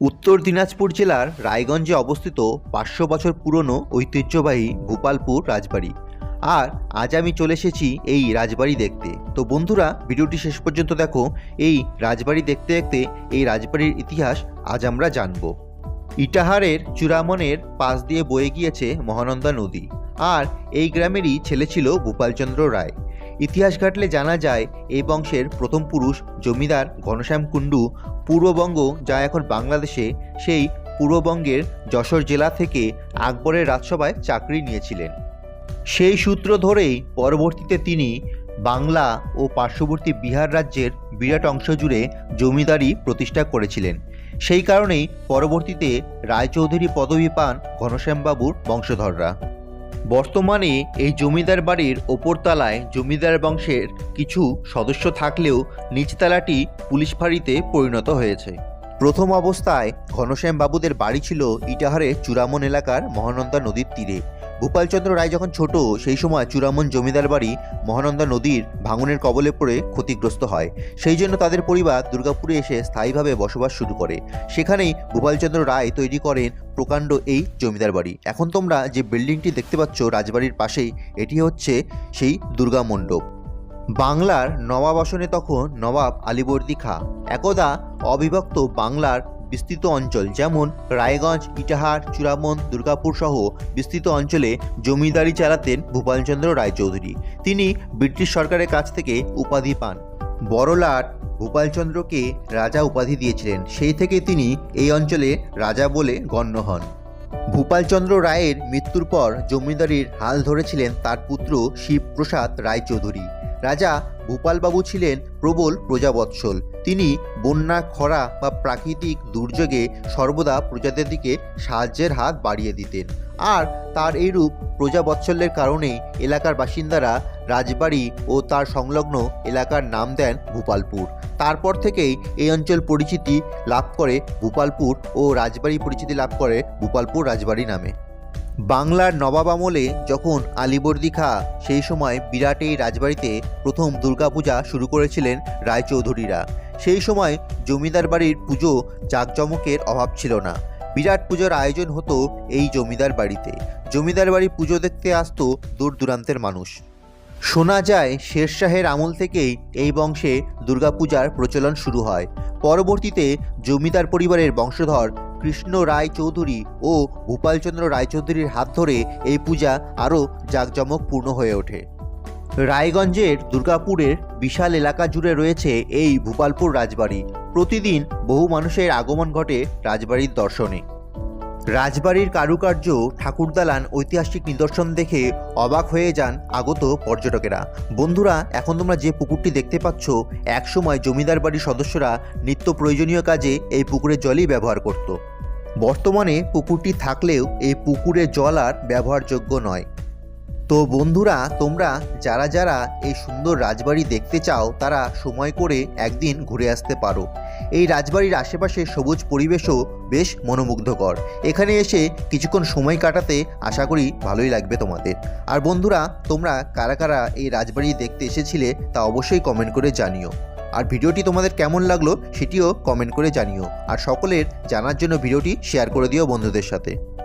উত্তর দিনাজপুর জেলার রায়গঞ্জে অবস্থিত পাঁচশো বছর পুরনো ঐতিহ্যবাহী ভূপালপুর রাজবাড়ি। আর আজ আমি চলে এসেছি এই রাজবাড়ি দেখতে। তো বন্ধুরা, ভিডিওটি শেষ পর্যন্ত দেখো। এই রাজবাড়ি দেখতে দেখতে এই রাজবাড়ির ইতিহাস আজ আমরা জানব। ইটাহারের চূড়ামনের পাশ দিয়ে বয়ে গিয়েছে মহানন্দা নদী। আর এই গ্রামেরই ছেলে ছিল ভূপালচন্দ্র রায়। ইতিহাস ঘাটলে জানা যায়, এই বংশের প্রথম পুরুষ জমিদার ঘনশ্যাম কুণ্ডু, পূর্ববঙ্গ যা এখন বাংলাদেশে, সেই পূর্ববঙ্গের যশোর জেলা থেকে আকবরের রাজসভায় চাকরি নিয়েছিলেন। সেই সূত্র ধরেই পরবর্তীতে তিনি বাংলা ও পার্শ্ববর্তী বিহার রাজ্যের বিরাট অংশ জুড়ে জমিদারি প্রতিষ্ঠা করেছিলেন। সেই কারণেই পরবর্তীতে রায়চৌধুরী পদবী পান ঘনশ্যামবাবুর বংশধররা। বর্তমানে এই জমিদার বাড়ির ওপরতলায় জমিদার বংশের কিছু সদস্য থাকলেও নিচতলাটি পুলিশ ফাঁড়িতে পরিণত হয়েছে। প্রথম অবস্থায় ঘনশ্যাম বাবুদের বাড়ি ছিল ইটাহারের চূড়ামন এলাকার মহানন্দা নদীর তীরে। ভূপালচন্দ্র রায় যখন ছোট, সেই সময় চূড়ামন জমিদার বাড়ি মহানন্দা নদীর ভাঙনের কবলে পড়ে ক্ষতিগ্রস্ত হয়। সেই জন্য তাদের পরিবার দুর্গাপুরে এসে স্থায়ীভাবে বসবাস শুরু করে। সেখানেই গোপালচন্দ্র রায় তৈরি করেন প্রকাণ্ড এই জমিদার বাড়ি। এখন তোমরা যে বিল্ডিংটি দেখতে পাচ্ছ রাজবাড়ির পাশেই, এটি হচ্ছে সেই দুর্গা মণ্ডপ। বাংলার নবাব আসনে তখন নবাব আলীবর্দী খাঁ। একদা অবিভক্ত বাংলার বিস্তৃত অঞ্চল, যেমন রায়গঞ্জ, ইটাহার, চূড়ামন, দুর্গাপুর সহ বিস্তৃত অঞ্চলে জমিদারি চালাতেন ভূপালচন্দ্র রায়চৌধুরী। তিনি ব্রিটিশ সরকারের কাছ থেকে উপাধি পান। বড়লাট ভূপালচন্দ্রকে রাজা উপাধি দিয়েছিলেন। সেই থেকে তিনি এই অঞ্চলে রাজা বলে গণ্য হন। ভূপালচন্দ্র রায়ের মৃত্যুর পর জমিদারির হাল ধরেছিলেন তার পুত্র শিবপ্রসাদ রায়চৌধুরী। রাজা ভূপালবাবু ছিলেন প্রবল প্রজাবৎসল। তিনি বন্যা, খরা বা প্রাকৃতিক দুর্যোগে সর্বদা প্রজাদের দিকে সাহায্যের হাত বাড়িয়ে দিতেন। আর তার এইরূপ প্রজাবৎসল্যের কারণেই এলাকার বাসিন্দারা রাজবাড়ি ও তার সংলগ্ন এলাকার নাম দেন ভূপালপুর। তারপর থেকেই এই অঞ্চল পরিচিতি লাভ করে ভূপালপুর ও রাজবাড়ি পরিচিতি লাভ করে ভূপালপুর রাজবাড়ি নামে। বাংলার নবাব আমলে যখন আলিবর্দী খাঁ সেই সময় বিরাট এই রাজবাড়িতে প্রথম দুর্গাপূজা শুরু করেছিলেন রায়চৌধুরীরা। সেই সময় জমিদার বাড়ির পুজো জাঁকজমকের অভাব ছিল না। বিরাট পুজোর আয়োজন হতো এই জমিদার বাড়িতে। জমিদার বাড়ি পুজো দেখতে আসতো দূর দূরান্তের মানুষ। শোনা যায় শেরশাহের আমল থেকেই এই বংশে দুর্গাপূজার প্রচলন শুরু হয়। পরবর্তীতে জমিদার পরিবারের বংশধর কৃষ্ণ রায় চৌধুরী ও ভূপালচন্দ্র রায়চৌধুরীর হাত ধরে এই পূজা আরও জাঁকজমকপূর্ণ হয়ে ওঠে। রায়গঞ্জের দুর্গাপুরের বিশাল এলাকা জুড়ে রয়েছে এই ভূপালপুর রাজবাড়ি। প্রতিদিন বহু মানুষের আগমন ঘটে রাজবাড়ির দর্শনে। রাজবাড়ির কারুকার্য, ঠাকুরদালান ঐতিহাসিক নিদর্শন দেখে অবাক হয়ে যান আগত পর্যটকেরা। বন্ধুরা, এখন তোমরা যে পুকুরটি দেখতে পাচ্ছ, একসময় জমিদার বাড়ির সদস্যরা নিত্য প্রয়োজনীয় কাজে এই পুকুরের জলই ব্যবহার করত। বর্তমানে পুকুরটি থাকলেও এই পুকুরের জল আর ব্যবহারযোগ্য নয়। তো বন্ধুরা, তোমরা যারা যারা এই সুন্দর রাজবাড়ি দেখতে চাও, তারা সময় করে একদিন ঘুরে আসতে পারো। এই রাজবাড়ির আশেপাশে সবুজ পরিবেশও বেশ মনোমুগ্ধকর। এখানে এসে কিছুক্ষণ সময় কাটাতে আশা করি ভালোই লাগবে তোমাদের। আর বন্ধুরা, তোমরা কারা কারা এই রাজবাড়ি দেখতে এসেছিলে তা অবশ্যই কমেন্ট করে জানিও। আর ভিডিওটি তোমাদের কেমন লাগল সেটিও কমেন্ট করে জানিও। আর সকলের জানার জন্য ভিডিওটি শেয়ার করে দিও বন্ধুদের সাথে।